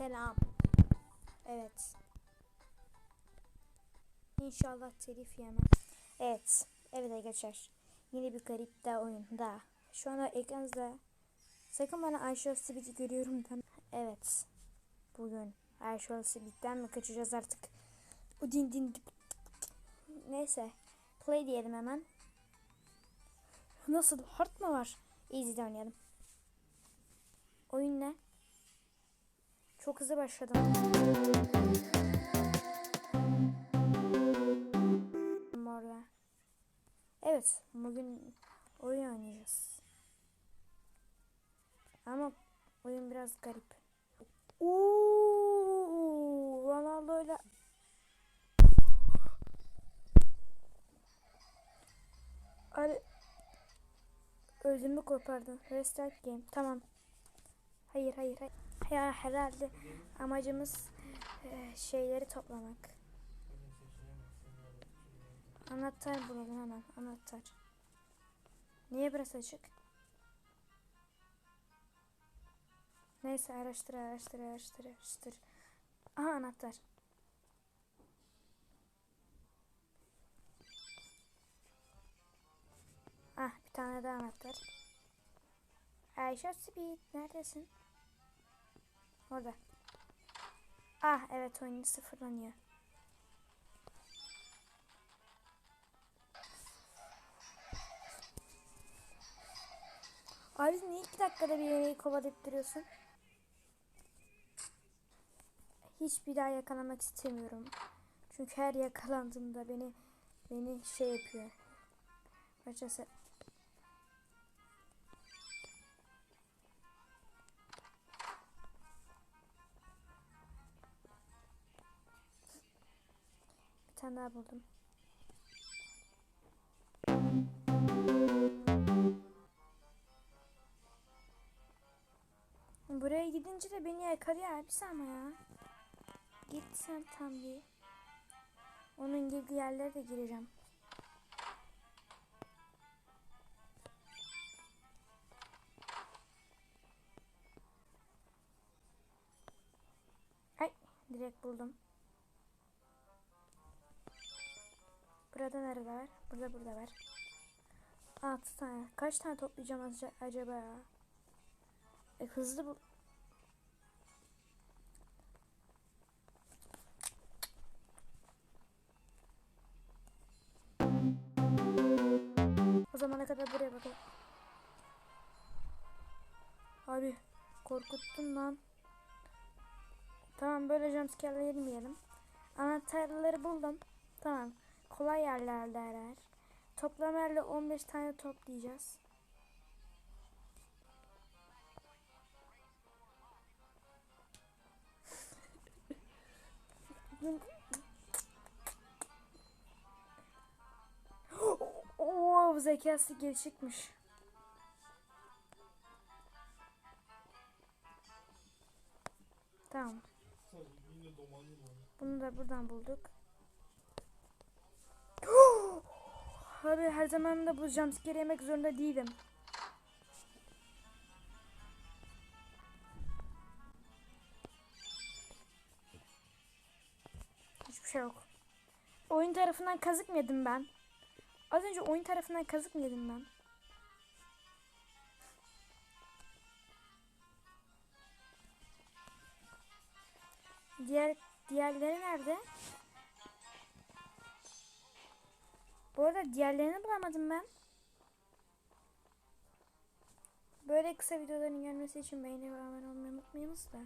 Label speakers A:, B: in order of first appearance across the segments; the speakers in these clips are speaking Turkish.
A: Selam. Evet. İnşallah telif yemem. Evet. Evet geçer. Yeni bir garip daha oyunda. Şu anda ekranınızda sakın bana Ayşe Sibit'i görüyorum deme. Evet. Bugün Ayşe Sibit'ten mi kaçacağız artık? O din din. Neyse. Play diyelim hemen. Nasıl? Hard mı var? Easy'de oynayalım. Oyun ne? Çok hızlı başladım. Orada. Evet, bugün oyun oynayacağız. Ama oyun biraz garip. Uuu, Ronaldo ile Abi öldüğümü kopardın. Restart game. Tamam. Hayır hayır hayır. Ya herhalde amacımız e, şeyleri toplamak. Anahtar bulalım hemen. Anahtar. Niye burası açık? Neyse araştır araştır araştır araştır. Aha anahtar. Ah bir tane daha anahtar. Ayşe Speed neredesin? Orada. Ah evet oyunu sıfırlanıyor. Abi niye iki dakikada bir yemeği kovalayıp duruyorsun? Hiç bir daha yakalamak istemiyorum. Çünkü her yakalandığımda beni beni şey yapıyor. Açıkçası tane daha buldum. Buraya gidince de beni yakalıyor abisi ama ya. Git sen tam bir. Onun girdiği yerlere de gireceğim. Ay direkt buldum. Burada nerede var? Burada burada var. 6 tane. Kaç tane toplayacağım aca- acaba? E, hızlı bu. O zamana kadar buraya bakalım. Abi korkuttun lan. Tamam böyle jumpscare'la yemeyelim. Anahtarları buldum. Tamam. Kolay yerlerde yer. Toplamayla 15 tane toplayacağız. Oo, zekası gelişikmiş. Tamam. Bunu da buradan bulduk. Abi her zaman da bu jumpscare yemek zorunda değilim. Hiçbir şey yok. Oyun tarafından kazık mı yedim ben? Az önce oyun tarafından kazık mı yedim ben? Diğer diğerleri nerede? Bu arada diğerlerini bulamadım ben. Böyle kısa videoların gelmesi için beğeni ve abone olmayı unutmayınız da.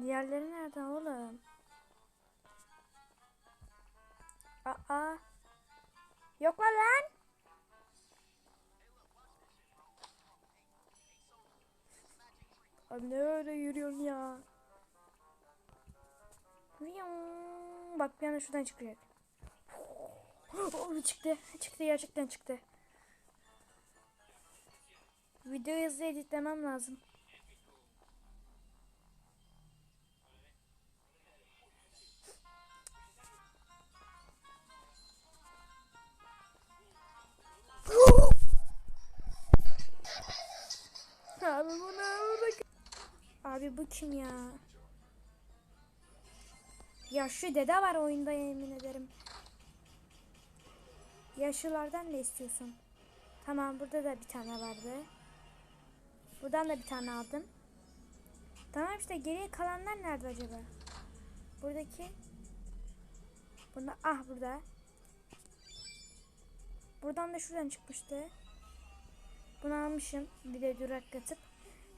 A: Diğerleri nerede oğlum? Aa. Yok lan lan. Abi ne öyle yürüyorsun ya? Bak bir anda şuradan çıkacak. Oh, çıktı. Çıktı gerçekten çıktı. Videoyu hızlı editlemem lazım. Bu ne? Abi bu kim ya? Yaşlı dede var oyunda yemin ederim. Yaşlılardan ne istiyorsun? Tamam burada da bir tane vardı. Buradan da bir tane aldım. Tamam işte geriye kalanlar nerede acaba? Buradaki. Bunda ah burada. Buradan da şuradan çıkmıştı. Bunu almışım. Bir de durak katıp.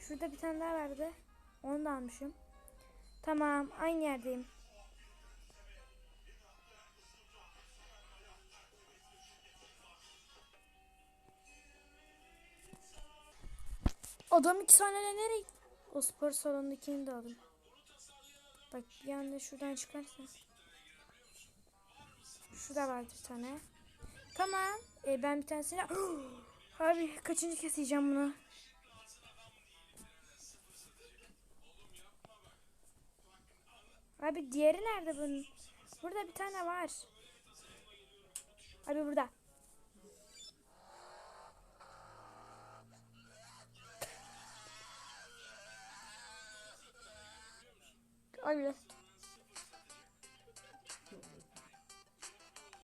A: Şurada bir tane daha vardı. Onu da almışım. Tamam aynı yerdeyim. Adam iki tane nereye? O spor salonundakini de aldım. Bak anda şuradan çıkarsa. Şurada var bir tane. Tamam. E, ben bir tanesini... Abi kaçıncı kez yiyeceğim bunu? Abi diğeri nerede bunun? Burada bir tane var. Abi burada. Abi